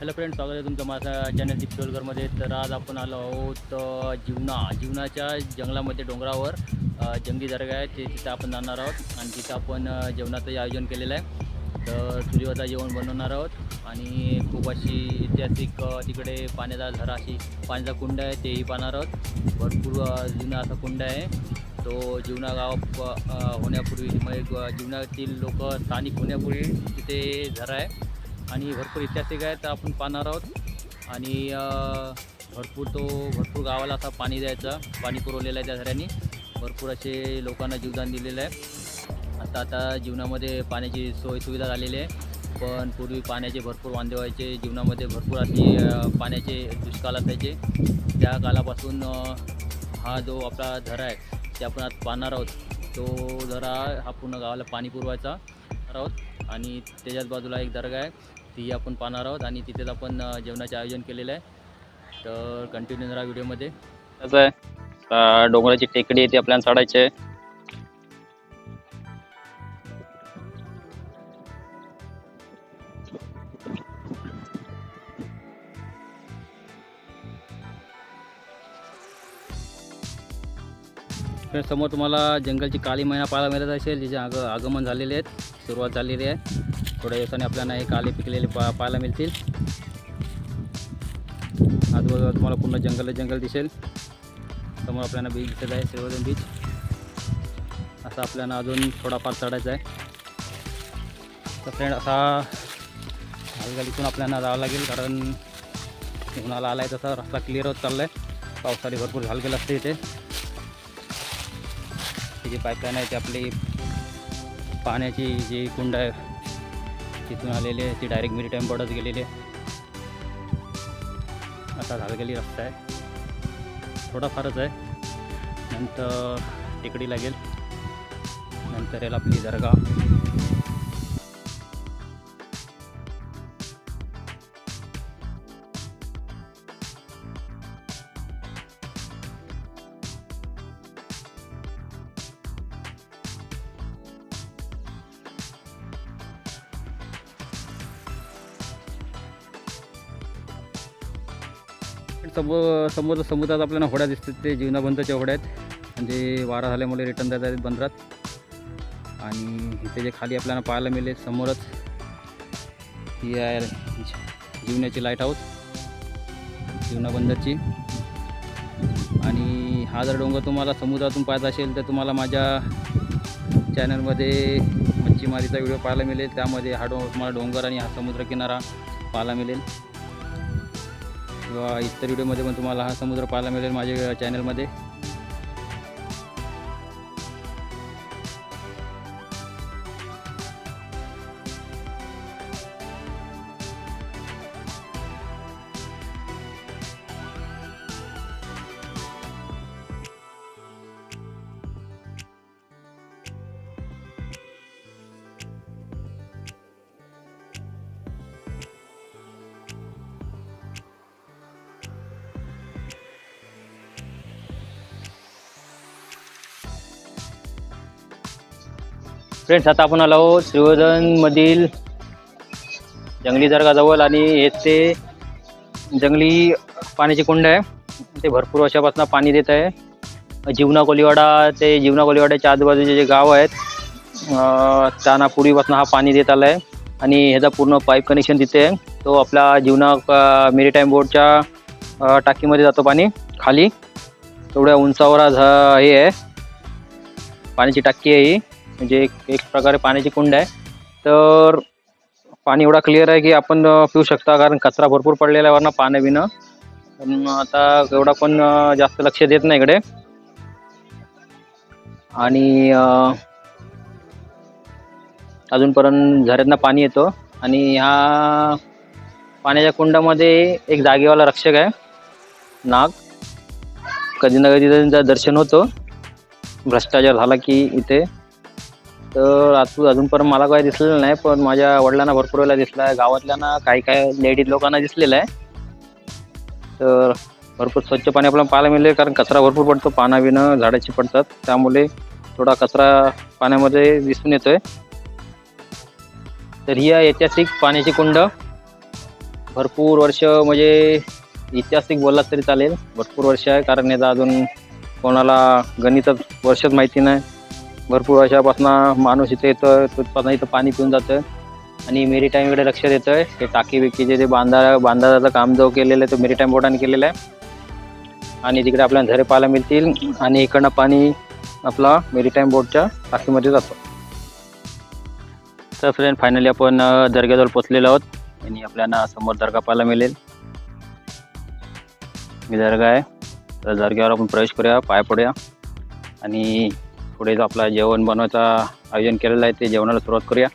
Hello friend स्वागत आहे तुमचं माझ्या चॅनल चिपशोलकरमध्ये तर आज आपण आलो आहोत जीवना. जीवनाच्या जंगलामध्ये डोंगरावर जंगी जंगली दर्गा आहे. ते तिथं आपण जाणार आहोत आणि तिथं आपण जेवणाचं आयोजन केलेलं आहे. तर चुलीवरचा जेवण बनवणार आहोत आणि खूप अशी ऐतिहासिक तिकडे पाण्याचा झरा अशी पाण्याचा कुंड आहे तेही पाहणार आहोत. भरपूर जुना असा कुंड आहे. तो जीवना गाव होण्यापूर्वी म्हणजे जीवनातील लोक स्थानिक होण्यापूर्वी तिथे झरा आहे. आणि भरपूर ऐतिहासिक आहे तर आपण पाहणार आहोत. आणि भरपूर तो भरपूर गावाला असा पाणी द्यायचा पाणी पुरवलेलं आहे त्या झऱ्याने. भरपूर असे लोकांना जीवदान दिलेलं आहे. आता आता जीवनामध्ये पाण्याची सोय सुविधा झालेली आहे. पण पूर्वी पाण्याचे भरपूर वांदे व्हायचे जीवनामध्ये भरपूर अशी पाण्याचे दुष्काळ असायचे. त्या कालापासून हा जो आपला झरा आहे ते आपण आज पाहणार आहोत. तो झरा हा पूर्ण गावाला पाणी पुरवायचा आहोत आणि त्याच्याच बाजूला एक दर्गा आहे. ती आपण पाहणार आहोत आणि तिथेच आपण जेवणाचे आयोजन केलेलं आहे. तर कंटिन्यू राहा व्हिडिओमध्ये. कसं आहे. डोंगराची टेकडी आहे ती आपल्याला चढायची आहे. समोर तुम्हाला जंगलची काळी मैना पाहायला मिळत असेल जिचे आग आगमन झालेले आहेत सुरुवात झालेली आहे. थोड्या दिवसांनी आपल्याला हे काले पिकलेले पा पाहायला मिळतील. आजूबाजूला तुम्हाला पूर्ण जंगल जंगल दिसेल. समोर आपल्याला बीच दिसत आहे श्रीवर्धन बीच असा आपल्याला अजून थोडाफार चढायचा आहे. तर फ्रेंड असा हालगाडीतून आपल्याला जावं लागेल कारण उन्हाला आला आहे तसा रस्ता क्लिअर होत चालला आहे पावसाळी भरपूर झालगेल असते इथे. ही जी पाईपलाईन आहे ती आपली पाण्याची जी कुंड आहे तिथून आलेले ती डायरेक्ट मिरी टाईम गेलेले असा झालगेली रस्ता आहे. थोडाफारच आहे. नंतर टेकडी लागेल. नंतर येईल आपली दर्गा समोर समोर समुद्रात आपल्याला होड्या दिसतात ते जीवनाबंधाच्या होड्या आहेत. म्हणजे वारा झाल्यामुळे रिटर्न जात आहेत बंदरात. आणि इथे जे खाली आपल्याला पाहायला मिळेल समोरच ही आहे जीवनाची लाइट हाऊस जीवनाबंदरची आणि हा जर डोंगर तुम्हाला समुद्रातून पाहायचा असेल तर तुम्हाला माझ्या चॅनलमध्ये मच्छीमारीचा व्हिडिओ पाहायला मिळेल. त्यामध्ये हा डो तुम्हाला डोंगर आणि हा समुद्रकिनारा पाहायला मिळेल. किंवा इतर व्हिडिओमध्ये पण तुम्हाला हा समुद्र पाहायला मिळेल माझ्या चॅनलमध्ये फ्रेंड्स आता आपण आलो श्रीवर्धनमधील जंगली दर्गाजवळ आणि येथे जंगली पाण्याची कुंड आहे. ते भरपूर वर्षापासून पाणी देत आहे. जीवना कोलिवाडा ते जीवना कोलिवाड्याच्या आजूबाजूचे जे गाव आहेत त्यांना पूर्वीपासून हा पाणी देत आला आहे आणि ह्याचा पूर्ण पाईप कनेक्शन तिथे आहे. तो आपला जीवना मेरीटाईम बोर्डच्या टाकीमध्ये जातो पाणी खाली. तेवढ्या उंचावर हे आहे. पाण्याची टाकी आहे ही. म्हणजे एक एक प्रकारे पाण्याची कुंड आहे. तर पाणी एवढा क्लिअर आहे की आपण पिऊ शकता कारण कचरा भरपूर पडलेला आहे वरनं पाण्या बिनं. पण आता एवढा पण जास्त लक्ष देत नाही इकडे. आणि अजूनपर्यंत झऱ्यातनं पाणी येतं. आणि ह्या पाण्याच्या कुंडामध्ये एक जागेवाला रक्षक आहे नाग. कधी ना कधी त्यांचं दर्शन होतं. भ्रष्टाचार झाला की इथे. तर आज अजूनपर्यंत मला काही दिसलेलं नाही पण माझ्या वडिलांना भरपूर वेळेला दिसला आहे. गावातल्यांना काही काही लेडीज लोकांना दिसलेलं आहे. तर भरपूर स्वच्छ पाणी आपल्याला पाहायला मिळेल कारण कचरा भरपूर पडतो पाना बिनं झाडाची पडतात त्यामुळे थोडा कचरा पाण्यामध्ये दिसून येतोय. तर ही ऐतिहासिक पाण्याची कुंड. भरपूर वर्ष म्हणजे ऐतिहासिक बोललात तरी चालेल. भरपूर वर्ष आहे कारण याचा अजून कोणाला गणितच वर्षच माहिती नाही. भरपूर वर्षापासून माणूस इथे येतं तिथपासून इथं पाणी पिऊन जातं आणि मेरीटाईमकडे लक्ष देतं आहे ते टाकी बिकीचे ते बांधा बांधाचं काम जो केलेलं आहे तो मेरीटाईम बोर्डाने केलेलं आहे. आणि तिकडे आपल्याला झरे पाहायला मिळतील. आणि इकडनं पाणी आपला मेरीटाईम बोर्डच्या टाकीमध्ये जातो. तर फ्रेंड फायनली आपण दर्ग्याजवळ पोचलेलो आहोत. आणि आपल्याला समोर दर्गा पाहायला मिळेल. मी दर्गा आहे. तर दर्ग्यावर आपण प्रवेश करूया पाय पडूया. आणि पुढे आपला जेवण बनवायचा आयोजन केलेलं आहे ते जेवणाला सुरुवात करूया.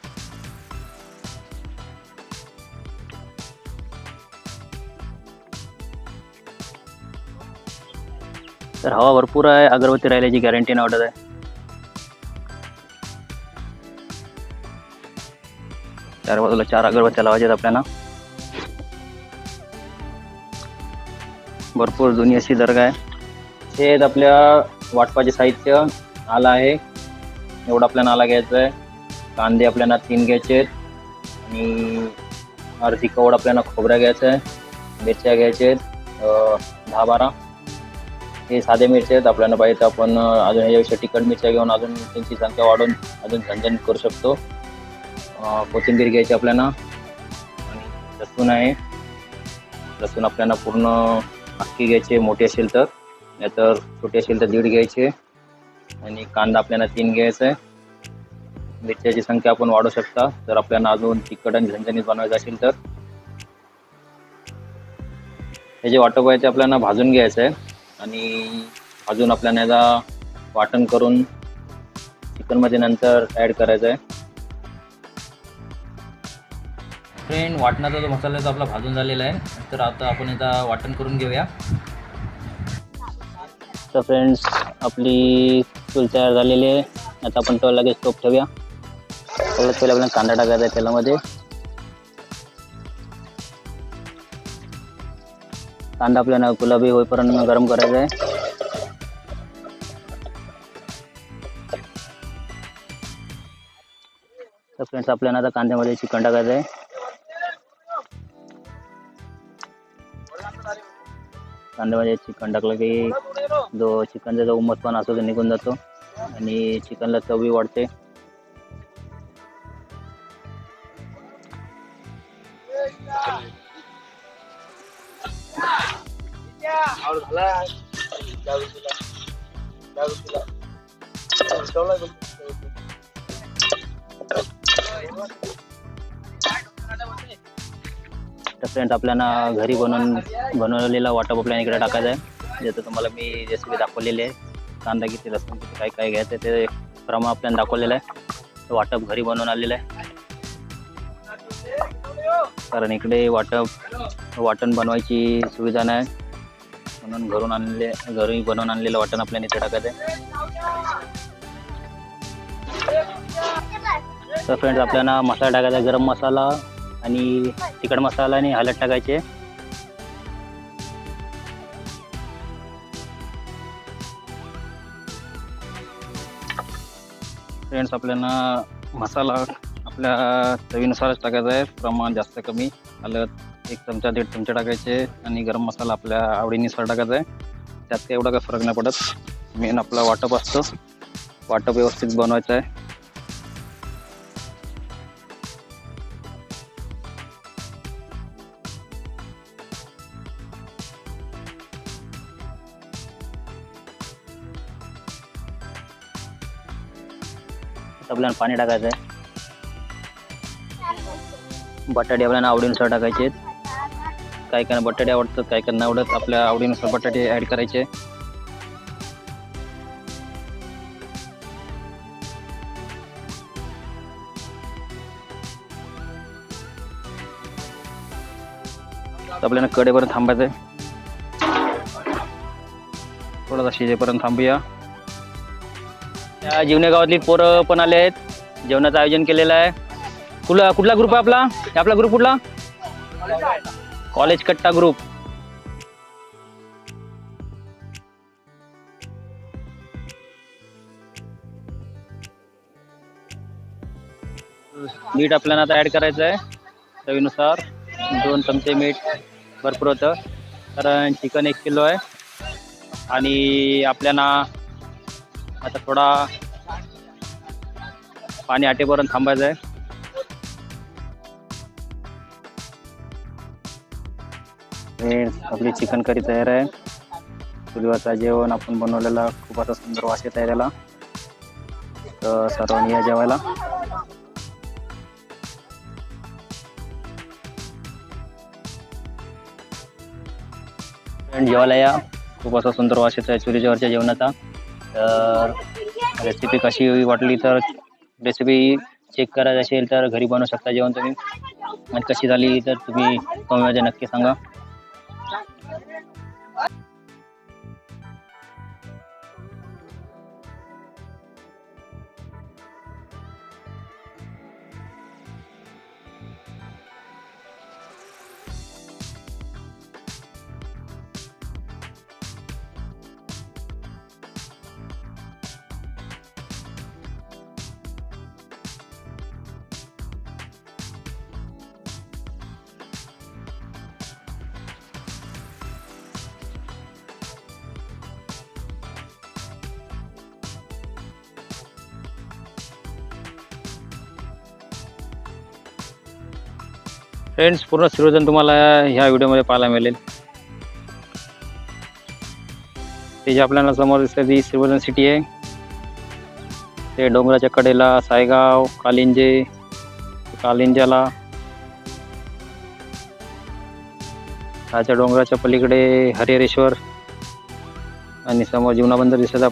तर हवा भरपूर आहे अगरबत्ती राहिल्याची गॅरंटी नाही आहे. चार बाजूला चार अगरबत्त्या लावायच्यात आपल्याला. भरपूर जुनी अशी दर्गा आहे. हे आहेत आपल्या वाटपाचे साहित्य. आला आहे. एवढा आपल्याला आला घ्यायचा आहे. कांदे आपल्याला तीन घ्यायचे आहेत. आणि अर्धी कवड आपल्याला खोबऱ्या घ्यायचं आहे. मिरच्या घ्यायच्या आहेत. दहा बारा. हे साधे मिरचे आहेत. आपल्याला पाहिजे तर आपण अजून ह्याच्यापेक्षा तिखट मिरच्या घेऊन अजून त्यांची संख्या वाढवून अजून झणझणीत करू शकतो. कोथिंबीर घ्यायची आपल्याला. आणि लसूण आहे. लसूण आपल्याला पूर्ण अख्खी घ्यायची मोठी असेल तर. नाहीतर छोटी असेल तर दीड घ्यायचे आणि कांदा आपल्याला तीन घ्यायचा आहे. मिरच्याची संख्या आपण वाढवू शकता. जर आपल्याला अजून तिखट आणि झणझणीत बनवायचं असेल तर. हे जे वाटप आहे ते आपल्याला भाजून घ्यायचं आहे. आणि भाजून आपल्याला याचा वाटण करून चिकनमध्ये नंतर ॲड करायचं आहे. फ्रेंड वाटणाचा जो मसाला आहे तो आपला भाजून झालेला आहे. तर आता आपण याचा वाटण करून घेऊया. तर फ्रेंड्स आपली चूल तयार झालेली आहे. आता आपण तो लगेच टोप ठेवूया. त्याला पहिले आपल्याला कांदा टाकायचा आहे तेलामध्ये. कांदा आपल्याला गुलाबी होईपर्यंत गरम करायचा आहे. तर फ्रेंड्स आपल्याला आता कांद्यामध्ये चिकन टाकायचं आहे. कांद्यामध्ये चिकन टाकलं की जो चिकनचा जो उमटपणा असतो तो निघून जातो आणि चिकनला चवी वाढते. तर फ्रेंड्स आपल्याला घरी बनवून बनवलेला वाटप आपल्याला इकडे टाकायचा आहे. ज्याचं तुम्हाला मी रेसिपी दाखवलेली आहे. कांदा किती लसूण किती काय काय घ्यायचं ते प्रमाण आपल्याला दाखवलेलं आहे. तर वाटप घरी बनवून आलेलं आहे. कारण इकडे वाटप वाटण बनवायची सुविधा नाही. म्हणून घरून आणले घरी बनवून आणलेलं वाटण आपल्याला इथे टाकायचं आहे. तर फ्रेंड्स आपल्याला मसाला टाकायचा आहे, गरम मसाला आणि तिखट मसाला आणि हळद टाकायचे. फ्रेंड्स आपल्याला मसाला आपल्या चवीनुसारच टाकायचा आहे. प्रमाण जास्त कमी. हळद एक चमचा दीड चमचा टाकायचे आणि गरम मसाला आपल्या आवडीनुसार टाकायचा आहे. त्यात काही एवढा काही फरक नाही पडत. मेन आपला वाटप असतो. वाटप व्यवस्थित बनवायचं आहे. आपल्याला पाणी टाकायचं आहे. बटाटे आपल्याला आवडीनुसार टाकायचे आहेत. काही काही बटाटे आवडतात काही काही नाही आवडत आपल्या आवडीनुसार बटाटे ॲड करायचे आपल्याला कडेपर्यंत थांबायचं आहे. थोडासा शिजेपर्यंत थांबूया. या जीवने गावातली पोरं पण आले आहेत. जेवणाचं आयोजन केलेलं आहे. कुठला कुठला ग्रुप आहे आपला? आपला ग्रुप कुठला? कॉलेज कट्टा ग्रुप मीठ आपल्याला आता ऍड करायचं आहे. चवीनुसार दोन चमचे मीठ भरपूर होतं. कारण चिकन एक किलो आहे. आणि आपल्याला आता थोडा पाणी आटेपर्यंत थांबायचं आहे. हे आपली चिकन करी तयार आहे. चुलीवरचा जेवण आपण बनवलेला खूप आता सुंदर वास येत आहे त्याला. तर सर्वांनी या जेवायला. जेवायला या. खूप असा सुंदर वास येत आहे चुलीच्यावरच्या जेवणाचा. तर रेसिपी कशी वाटली तर रेसिपी चेक करायची असेल तर घरी बनवू शकता जेवण तुम्ही. आणि कशी झाली तर तुम्ही कमेंटमध्ये नक्की सांगा. फ्रेंड्स पूर्ण सर्वजण तुम्हाला ह्या व्हिडिओमध्ये पाहायला मिळेल. ते जे आपल्याला समोर दिसतं ती श्रीवर्धन सिटी आहे. ते डोंगराच्या कडेला सायगाव कालिंजे कालिंजाला खालच्या डोंगराच्या पलीकडे हरिहरेश्वर आणि समोर जीवना बंदर दिसत आपल्या